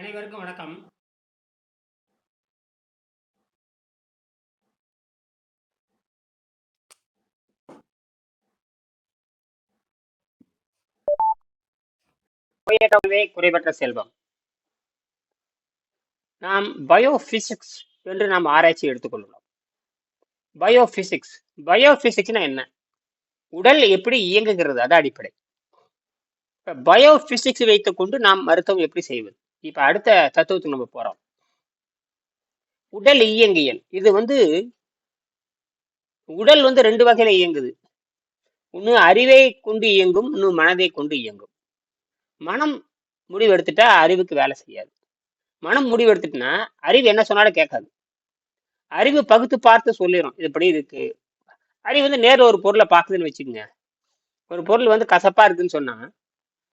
அனைவருக்கும் வணக்கம். குறைபற்ற செல்வம். நாம் பயோபிசிக்ஸ் என்று நாம் ஆராய்ச்சி எடுத்துக்கொள்கிறோம். பயோபிசிக்ஸ் பயோபிசிக்ஸ்னா என்ன? உடல் எப்படி இயங்குகிறது? அது அடிப்படை. இப்ப பயோபிசிக்ஸ் வைத்துக்கொண்டு நாம் மருத்துவம் எப்படி செய்வது? இப்ப அடுத்த தத்துவத்துக்கு நம்ம போறோம். உடல் இயங்கியல். இது வந்து உடல் வந்து ரெண்டு வகையில இயங்குது. ஒன்று அறிவை கொண்டு இயங்கும் இன்னும் மனதை கொண்டு இயங்கும். மனம் முடிவு எடுத்துட்டா அறிவுக்கு வேலை செய்யாது. மனம் முடிவு எடுத்துட்டுனா அறிவு என்ன சொன்னாலும் கேட்காது. அறிவு பகுத்து பார்த்து சொல்லிடும் இது இருக்கு? அறிவு வந்து நேரில் ஒரு பொருளை பார்க்குதுன்னு வச்சுக்கோங்க. ஒரு பொருள் வந்து கசப்பா இருக்குன்னு சொன்னா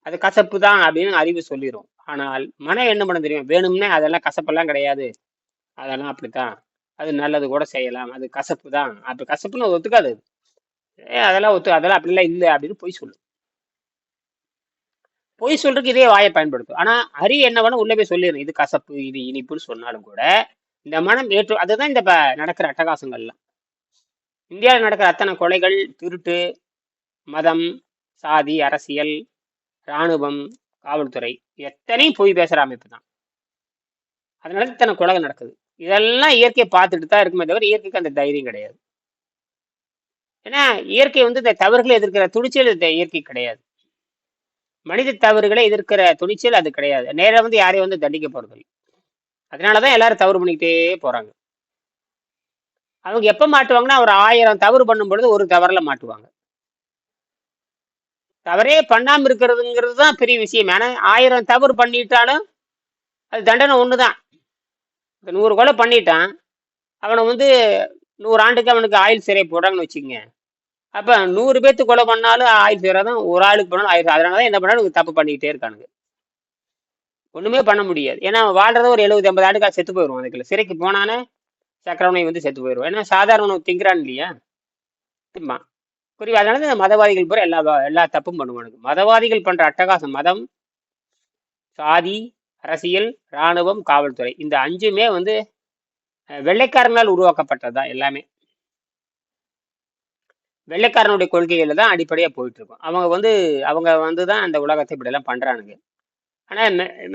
அது கசப்பு தான் அப்படின்னு அறிவு சொல்லிடும் ஆனால் மனம் என்ன பண்ண தெரியும்? வேணும்னே அதெல்லாம் கசப்பெல்லாம் கிடையாது. அதெல்லாம் அப்படித்தான். அது நல்லது கூட செய்யலாம். அது கசப்பு தான். அப்படி கசப்புன்னு ஒத்துக்காது. அது. ஏ அதெல்லாம் ஒத்து அதெல்லாம் அப்படிலாம் இல்லை அப்படின்னு பொய் சொல்லும் பொய் சொல்றதுக்கு இதே வாயை பயன்படுத்தும் ஆனா அறிவு என்ன வேணும் உள்ள போய் சொல்லிடும் இது கசப்பு இது இனிப்புன்னு சொன்னாலும் கூட இந்த மனம் ஏற்று அதுதான் இந்த நடக்கிற அட்டகாசங்கள்லாம். இந்தியாவில் நடக்கிற அத்தனை கொலைகள் திருட்டு மதம் சாதி அரசியல் இராணுவம் காவல்துறை எத்தனையும் பொய் பேசுகிற அமைப்பு தான். அதனால இத்தனை கொலை நடக்குது. இதெல்லாம் இயற்கையை பார்த்துட்டு தான் இருக்குமே தவிர இயற்கைக்கு அந்த தைரியம் கிடையாது. ஏன்னா இயற்கை வந்து இந்த தவறுகளை எதிர்க்கிற துணிச்சல் இந்த இயற்கை கிடையாது. மனித தவறுகளை எதிர்க்கிற துணிச்சல் அது கிடையாது. நேராக வந்து யாரையும் வந்து தண்டிக்க போறது இல்லை. அதனாலதான் எல்லாரும் தவறு பண்ணிக்கிட்டே போறாங்க. அவங்க எப்ப மாட்டுவாங்கன்னா ஒரு ஆயிரம் தவறு பண்ணும் பொழுது ஒரு தவறுல மாட்டுவாங்க. தவறே பண்ணாமல் இருக்கிறதுங்கிறது தான் பெரிய விஷயம். ஏன்னா ஆயிரம் தவறு பண்ணிட்டாலும் அது தண்டனை ஒன்று தான் இப்போ நூறு கொலை பண்ணிட்டான். அவனை வந்து நூறு ஆண்டுக்கு அவனுக்கு ஆயுள் சிறை போடுறாங்கன்னு வச்சுக்கோங்க. அப்போ நூறு பேர்த்து கொலை பண்ணாலும் ஆயுள் சிறை தான். ஒரு ஆளுக்கு பண்ணாலும் ஆயிரம் அதனால தான் என்ன பண்ணாலும் தப்பு பண்ணிக்கிட்டே இருக்கானுங்க. ஒன்றுமே பண்ண முடியாது. ஏன்னா அவன் வாழ்றத ஒரு எழுபது ஐம்பது ஆண்டுக்காக செத்து போயிடுவான் அதுக்குள்ள சிறைக்கு போனானே சக்கரவனை வந்து செத்து போயிடுவான் ஏன்னா சாதாரண உணவு திங்கிறான் இல்லையா? திம்பான். புரியுது? அதனால இந்த மதவாதிகள் பூரா எல்லா எல்லா தப்பும் பண்ணுவானுங்க. மதவாதிகள் பண்ற அட்டகாசம் மதம் சாதி அரசியல் இராணுவம் காவல்துறை. இந்த அஞ்சுமே வந்து அஹ், வெள்ளைக்காரனால் உருவாக்கப்பட்டதுதான் எல்லாமே. வெள்ளைக்காரனுடைய கொள்கையில தான் அடிப்படையா போயிட்டு இருக்கும் அவங்க வந்து அவங்க வந்து தான் அந்த உலகத்தை இப்படி எல்லாம் பண்றானுங்க. ஆனா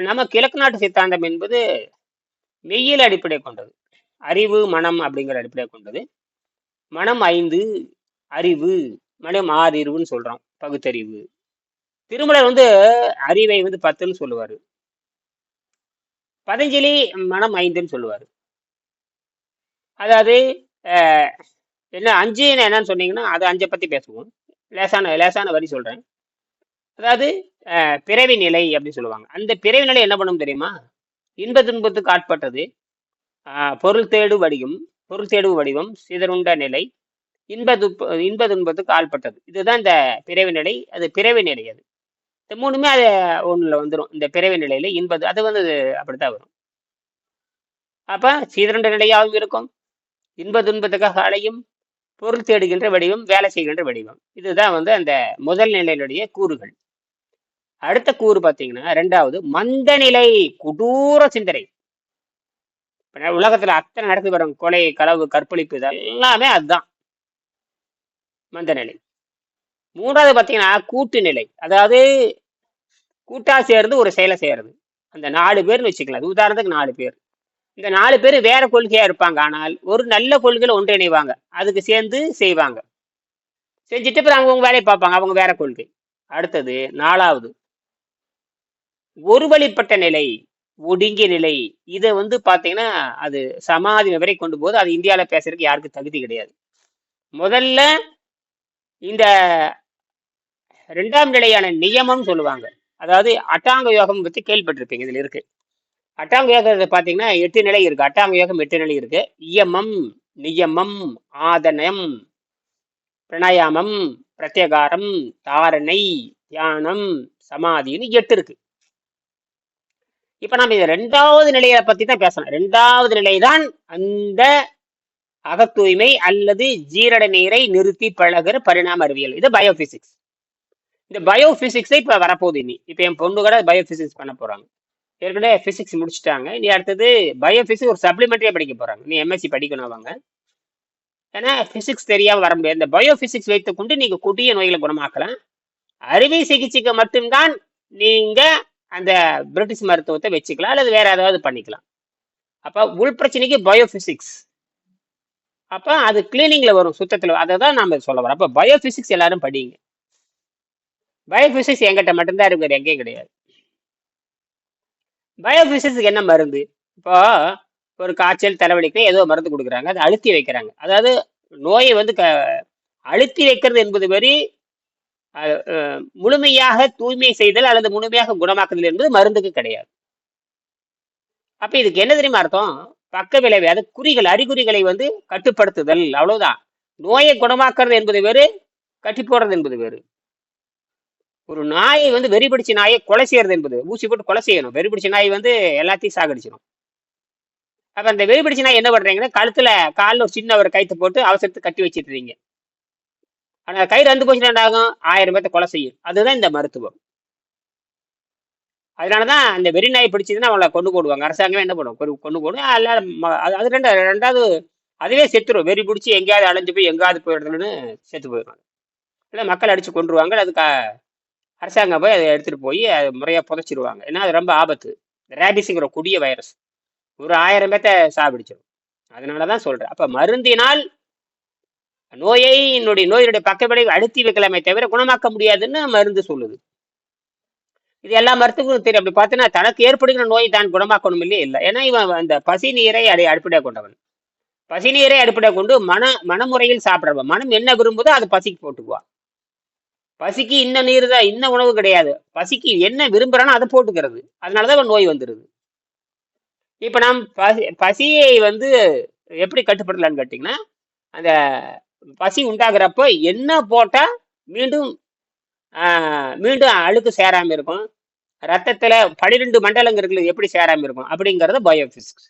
நம்ம கிழக்கு நாட்டு சித்தாந்தம் என்பது மெய்யியல் அடிப்படை கொண்டது. அறிவு மனம் அப்படிங்கிற அடிப்படை கொண்டது. மனம் ஐந்து அறிவு மனம் ஆறிவுன்னு அறிவுன்னு சொல்றோம் பகுத்தறிவு. திருமலர் வந்து அறிவை வந்து பத்துன்னு சொல்லுவாரு. பதஞ்சலி மனம் ஐந்துன்னு சொல்லுவாரு. அதாவது என்ன அஞ்சு என்னன்னு சொன்னீங்கன்னா அது அஞ்சை பத்தி பேசுவோம். லேசான லேசான வரி சொல்றேன். அதாவது பிறவி நிலை அப்படின்னு சொல்லுவாங்க. அந்த பிறவி நிலை என்ன பண்ணும் தெரியுமா? இன்ப துன்பத்துக்கு ஆட்பட்டது. பொருள் தேடு வடிவம் பொருள் தேடு வடிவம் சிதறுண்ட நிலை இன்ப துப்ப இன்ப துன்பத்துக்கு ஆள்பட்டது இதுதான் இந்த பிறவி நிலை. அது பிறவி நிலை அது. இந்த மூணுமே அது ஒண்ணுல வந்துடும் இந்த பிறவி நிலையில இன்பது அது வந்து அப்படித்தான் வரும். அப்ப சீதரண்ட நிலையாகவும் இருக்கும். இன்ப துன்பத்துக்காக அலையும் பொருள் தேடுகின்ற வடிவம் வேலை செய்கின்ற வடிவம். இதுதான் வந்து அந்த முதல் நிலையினுடைய கூறுகள். அடுத்த கூறு பார்த்தீங்கன்னா ரெண்டாவது மந்த நிலை கொடூர சிந்தனை. உலகத்துல அத்தனை நடக்குது வரும் கொலை களவு கற்பழிப்பு இது எல்லாமே அதுதான். மந்த நிலை. மூன்றாவது பார்த்தீங்கன்னா கூட்டு நிலை. அதாவது கூட்டா சேர்ந்து ஒரு செயலை செய்கிறது அந்த நாலு பேர்னு வச்சுக்கலாம். அது உதாரணத்துக்கு நாலு பேர். இந்த நாலு பேர் வேற கொள்கையா இருப்பாங்க. ஆனால் ஒரு நல்ல கொள்கையில ஒன்றிணைவாங்க. அதுக்கு சேர்ந்து செய்வாங்க. செஞ்சுட்டு அப்புறம் அவங்கவுங்க வேலையை பார்ப்பாங்க. அவங்க வேற கொள்கை. அடுத்தது நாலாவது. ஒரு வழிப்பட்ட நிலை ஒடுங்கிய நிலை. இதை வந்து பார்த்தீங்கன்னா அது சமாதி வரை கொண்டு போது அது இந்தியாவில் பேசுறதுக்கு யாருக்கு தகுதி கிடையாது. முதல்ல இந்த ரெண்டாம் நிலையான நியமம் சொல்லுவாங்க. அதாவது அட்டாங்க யோகம் பற்றி கேள்விப்பட்டிருப்பீங்க இதில் இருக்கு. அட்டாங்க யோகத்தை பார்த்தீங்கன்னா எட்டு நிலை இருக்கு. அட்டாங்க யோகம் எட்டு நிலை இருக்கு. இயமம் நியமம் ஆதனம் பிரணயாமம் பிரத்யகாரம் தாரணை தியானம் சமாதின்னு எட்டு இருக்கு. இப்ப நம்ம இந்த ரெண்டாவது நிலையை பத்தி தான் பேசணும். ரெண்டாவது நிலை தான் அந்த அகத்தூய்மை அல்லது ஜீரட நீரை நிறுத்தி பழகுற பரிணாம அறிவியல் இது பயோபிசிக்ஸ் இந்த பயோபிசிக்ஸை இப்போ வரப்போகுது இனி. இப்போ என் பொண்ணு கூட பயோபிசிக்ஸ் பண்ண போகிறாங்க ஏற்கனவே ஃபிசிக்ஸ் முடிச்சுட்டாங்க. இனி அடுத்தது பயோபிசிக்ஸ் ஒரு சப்ளிமெண்ட்ரியாக படிக்க போகிறாங்க நீ எம்எஸ்சி படிக்கணும் அவங்க. ஏன்னா ஃபிசிக்ஸ் தெரியாமல் வர முடியாது. இந்த பயோபிசிக்ஸ் வைத்து வைத்துக்கொண்டு நீங்கள் குட்டிய நோய்களை குணமாக்கலாம். அறுவை சிகிச்சைக்கு மட்டும்தான் நீங்கள் அந்த பிரிட்டிஷ் மருத்துவத்தை வச்சுக்கலாம். அல்லது வேற ஏதாவது பண்ணிக்கலாம். அப்போ உள் பிரச்சனைக்கு பயோபிசிக்ஸ் அப்போ அது கிளீனிங்கில் வரும் சுத்தத்தில். அதை தான் நாம் சொல்ல வரோம். அப்போ பயோஃபிசிக்ஸ் எல்லாரும் படிங்க பயோஃபிசிக்ஸ் எங்கிட்ட மட்டும்தான் இருக்குது எங்கேயும் கிடையாது. பயோஃபிசிக்ஸுக்கு என்ன மருந்து? இப்போ ஒரு காய்ச்சல் தலைவலிக்கு ஏதோ மருந்து கொடுக்குறாங்க. அதை அழுத்தி வைக்கிறாங்க. அதாவது நோயை வந்து க அழுத்தி வைக்கிறது என்பது வரி முழுமையாக தூய்மை செய்தல் அல்லது முழுமையாக குணமாக்குதல் என்பது மருந்துக்கு கிடையாது. அப்போ இதுக்கு என்ன தெரியுமா அர்த்தம்? பக்க விளைவு அது குறிகள் அறிகுறிகளை வந்து கட்டுப்படுத்துதல் அவ்வளவுதான். நோயை குணமாக்குறது என்பது வேறு கட்டி போடுறது என்பது வேறு. ஒரு நாயை வந்து வெறி பிடிச்ச நாயை கொலை செய்யறது என்பது ஊசி போட்டு கொலை செய்யணும். வெறி பிடிச்ச நாய் வந்து எல்லாத்தையும் சாகடிச்சிடும் அப்ப அந்த வெறி பிடிச்ச நாய் என்ன பண்றீங்கன்னா கழுத்துல காலில் ஒரு சின்ன ஒரு கயிற்று போட்டு அவசரத்துக்கு கட்டி வச்சிருக்கீங்க ஆனா கயிறு வந்து போச்சுன்னா என்ன ஆகும் ஆயிரம் பேர்த்த கொலை செய்யும். அதுதான் இந்த மருத்துவம். அதனாலதான் அந்த வெறி நாய் பிடிச்சதுன்னா அவங்கள கொண்டு போடுவாங்க. அரசாங்கமே என்ன பண்ணுவோம் கொண்டு கொண்டு போடும். அது அது ரெண்டாவது அதுவே செத்துரும். வெறி பிடிச்சி எங்கேயாவது அலைஞ்சு போய் எங்கேயாவது போயிடுறதுன்னு செத்து போயிடுவாங்க. இல்லை மக்கள் அடிச்சு கொண்டுருவாங்க அது க அரசாங்கம் போய் அதை எடுத்துகிட்டு போய் அது முறையாக புதைச்சிருவாங்க. ஏன்னா அது ரொம்ப ஆபத்து. ரேபிஸுங்கிற கொடிய வைரஸ். ஒரு ஆயிரம் பேர்த்த சாப்பிடிச்சிடும் அதனால தான் சொல்கிறேன் அப்போ மருந்தினால் நோயை என்னுடைய நோயினுடைய பக்க விளைவு அழுத்தி வைக்கலாமே தவிர குணமாக்க முடியாதுன்னு மருந்து சொல்லுது. இது எல்லா மருத்துவங்களும் தெரியும். அப்படி பார்த்தீங்கன்னா தனக்கு ஏற்படுகிற நோயை தான் குணமாக்கணும் இல்லையே? இல்லை. ஏன்னா இவன் அந்த பசி நீரை அடை அடிப்படையாக கொண்டவன். பசி நீரை அடிப்படையாக கொண்டு மன மனமுறையில் சாப்பிட்றவன். மனம் என்ன விரும்புதோ அதை பசிக்கு போட்டுக்குவான். பசிக்கு இன்ன நீர் தான் இன்ன உணவு கிடையாது. பசிக்கு என்ன விரும்புறானோ அதை போட்டுக்கிறது. அதனாலதான் அவன் நோய் வந்துடுது இப்ப நாம் பசி பசியை வந்து எப்படி கட்டுப்படலான்னு கேட்டிங்கன்னா அந்த பசி உண்டாகிறப்ப என்ன போட்டால் மீண்டும் மீண்டும் அழுக்கு சேராம இருக்கும். ரத்தத்துல பனிரெண்டு மண்டலங்கள் எப்படி சேராம இருக்கும்? அப்படிங்கறது பயோபிசிக்ஸ்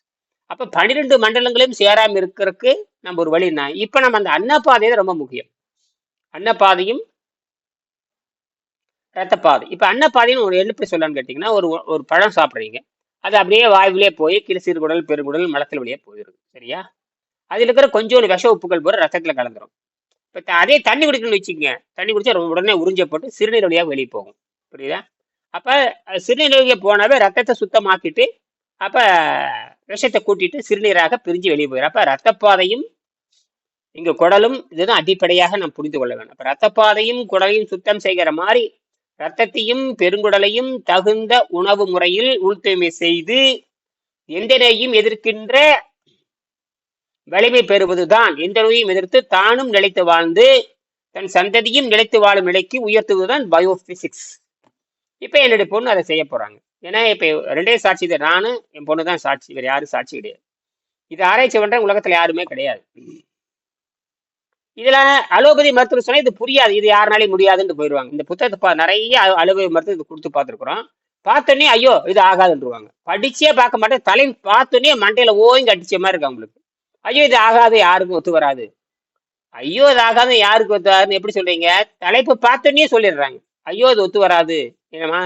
அப்ப பனிரெண்டு மண்டலங்களையும் சேராம இருக்கிறதுக்கு நம்ம ஒரு வழினா இப்ப நம்ம அந்த அன்னப்பாதை தான் ரொம்ப முக்கியம். அன்னப்பாதையும் ரத்தப்பாதை இப்ப அன்னப்பாதைன்னு ஒரு என்ன சொல்லான்னு சொல்லலாம்னு கேட்டிங்கன்னா ஒரு ஒரு பழம் சாப்பிட்றீங்க. அது அப்படியே வாயுவிலே போய் கீழே சிறுகுடல் பெருங்குடல் மலத்தில் வழியே போயிடும் சரியா? அதில் இருக்கிற கொஞ்சோண்டு விஷ உப்புகள் பூரா ரத்தத்தில் கலந்துரும். இப்போ அதே தண்ணி குடிக்கணும்னு வச்சுக்கோங்க. தண்ணி குடிச்சா ரொம்ப உடனே உறிஞ்சப்பட்டு சிறுநீர் வழியாக வெளியே போகும். புரியுதா? அப்போ சிறுநீர் வழியாக போனாவே ரத்தத்தை சுத்தமாக்கிட்டு அப்போ விஷத்தை கூட்டிட்டு சிறுநீராக பிரிஞ்சு வெளியே போயிடும் அப்போ ரத்தப்பாதையும் இங்கே குடலும் இதுதான் அடிப்படையாக நாம் புரிந்து கொள்ள வேண்டும். அப்போ ரத்தப்பாதையும் குடலையும் சுத்தம் செய்கிற மாதிரி ரத்தத்தையும் பெருங்குடலையும் தகுந்த உணவு முறையில் உள்தூய்மை செய்து எந்த எதிர்க்கின்ற வலிமை பெறுவதுதான். எந்த நோயையும் எதிர்த்து தானும் நிலைத்து வாழ்ந்து தன் சந்ததியும் நிலைத்து வாழும் நிலைக்கு உயர்த்துவதுதான் பயோபிசிக்ஸ் இப்போ என்னுடைய பொண்ணு அதை செய்ய போறாங்க. ஏன்னா இப்போ ரெண்டே சாட்சி இது. நானும் என் பொண்ணு தான் சாட்சி. வேறு யாரும் சாட்சி கிடையாது. இது ஆராய்ச்சி பண்ணுற உலகத்தில் யாருமே கிடையாது. இதில் அலோபதி மருத்துவர் சொன்னால் இது புரியாது. இது யாருனாலையும் முடியாதுன்னு போயிடுவாங்க. இந்த புத்தகத்தை பா- நிறைய அலோபதி மருத்துவம் இது கொடுத்து பார்த்துருக்குறோம். பார்த்தோன்னே ஐயோ இது ஆகாதுன்றவாங்க. படிச்சே பார்க்க மாட்டேன். தலை பார்த்தோன்னே மண்டையில் ஓய்ங்க அடிச்ச மாதிரி இருக்கு அவங்களுக்கு. ஐயோ இது ஆகாது யாருக்கும் ஒத்து வராது. ஐயோ இது ஆகாது யாருக்கு ஒத்து வராதுன்னு எப்படி சொல்றீங்க? தலைப்பு பார்த்தோன்னே சொல்லிடுறாங்க. ஐயோ இது ஒத்து வராது. என்னம்மா?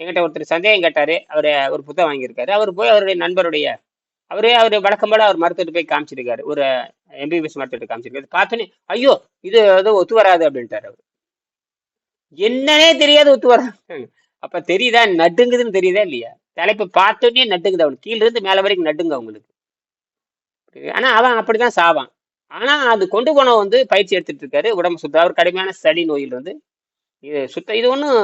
எங்கிட்ட ஒருத்தர் சந்தேகம் கேட்டாரு. அவரு ஒரு புத்தகம் வாங்கியிருக்காரு. அவர் போய் அவருடைய நண்பருடைய அவரே அவர் வழக்கம் போல அவர் மருத்துவத்தை போய் காமிச்சிருக்காரு. ஒரு எம்பிபிஎஸ் மருத்துவத்தை காமிச்சிருக்காரு. பார்த்தோன்னே ஐயோ இது அது ஒத்து வராது அப்படின்ட்டாரு அவர். என்னன்னே தெரியாது ஒத்து வராது. அப்ப தெரியுதா? நடுங்குதுன்னு தெரியுதா இல்லையா? தலைப்பு பார்த்தோன்னே நட்டுங்குது அவனுக்கு. கீழ இருந்து மேல வரைக்கும் நட்டுங்க அவங்களுக்கு. ஆனா அவன் அப்படிதான் சாவான். ஆனா அது கொண்டு போனவன் வந்து பயிற்சி எடுத்துட்டு இருக்காரு. உடம்பு சுத்தம். அவர் கடுமையான சளி நோயில் இருந்து. இது சுத்த இது ஒன்றும்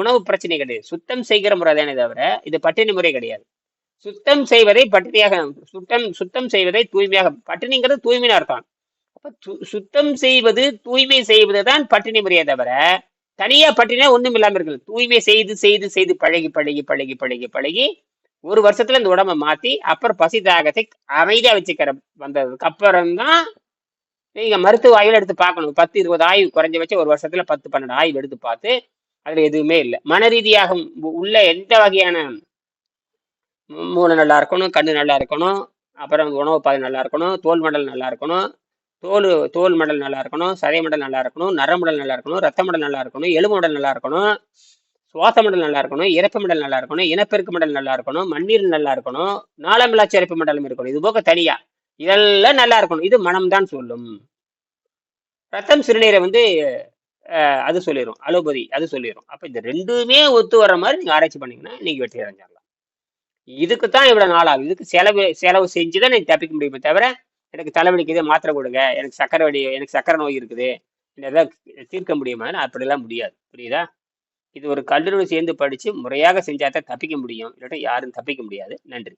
உணவு பிரச்சனை கிடையாது. சுத்தம் செய்கிற முறை தானே தவிர இது பட்டினி முறை கிடையாது. சுத்தம் செய்வதை பட்டினியாக சுத்தம் சுத்தம் செய்வதை தூய்மையாக பட்டினிங்கிறது தூய்மையான அர்த்தம். அப்போ சுத்தம் செய்வது தூய்மை செய்வது தான் பட்டினி முறையை தவிர தனியா பட்டினியா ஒண்ணும் இல்லாமல் இருக்குது. தூய்மை செய்து செய்து செய்து பழகி பழகி பழகி பழகி பழகி ஒரு வருஷத்துல இந்த உடம்ப மாத்தி அப்புறம் பசி தாகத்தை அமைதியா வச்சுக்கிற வந்ததுக்கு அப்புறம் தான் நீங்க மருத்துவ ஆய்வுல எடுத்து பார்க்கணும். பத்து இருபது ஆய்வு குறைஞ்சபட்சம் ஒரு வருஷத்துல பத்து பன்னெண்டு ஆய்வு எடுத்து பார்த்து அதுல எதுவுமே இல்லை. மன ரீதியாக உள்ள எந்த வகையான மூளை நல்லா இருக்கணும் கண்ணு நல்லா இருக்கணும் அப்புறம் உணவு பாதை நல்லா இருக்கணும் தோல் மண்டல் நல்லா இருக்கணும் தோல் தோல் மண்டல் நல்லா இருக்கணும் சதை மண்டல் நல்லா இருக்கணும் நரமுடல் நல்லா இருக்கணும் ரத்த மண்டல் நல்லா இருக்கணும் எலும்பு மண்டல் நல்லா இருக்கணும் சுவாச மண்டல் நல்லா இருக்கணும் இறப்பு மண்டல் நல்லா இருக்கணும் இனப்பெருக்கு மண்டல் நல்லா இருக்கணும் மண்ணீர் நல்லா இருக்கணும் நாளமில்லா இறப்பு மண்டலம் இருக்கணும். இது போக தனியா இதெல்லாம் நல்லா இருக்கணும். இது மனம்தான் சொல்லும். ரத்தம் சிறுநீரை வந்து அது சொல்லிடும் அலோபதி அது சொல்லிடும் அப்ப இந்த ரெண்டுமே ஒத்து வர்ற மாதிரி நீங்க ஆராய்ச்சி பண்ணீங்கன்னா நீங்க வெற்றி அடைஞ்சிடலாம். இதுக்கு தான் இவ்வளவு நாள் ஆகும் இதுக்கு செலவு செலவு செஞ்சு தான் நீங்க தப்பிக்க முடியுமே தவிர எனக்கு தலைவலிக்குது மாத்திரை கொடுங்க எனக்கு சக்கரை வடி எனக்கு சக்கரை நோய் இருக்குது எதாவது தீர்க்க முடியுமா அப்படிலாம் முடியாது. புரியுதா? இது ஒரு கல்லூரியோடு சேர்ந்து படிச்சு முறையாக செஞ்சாதான் தப்பிக்க முடியும். இல்லாட்டா யாரும் தப்பிக்க முடியாது. நன்றி.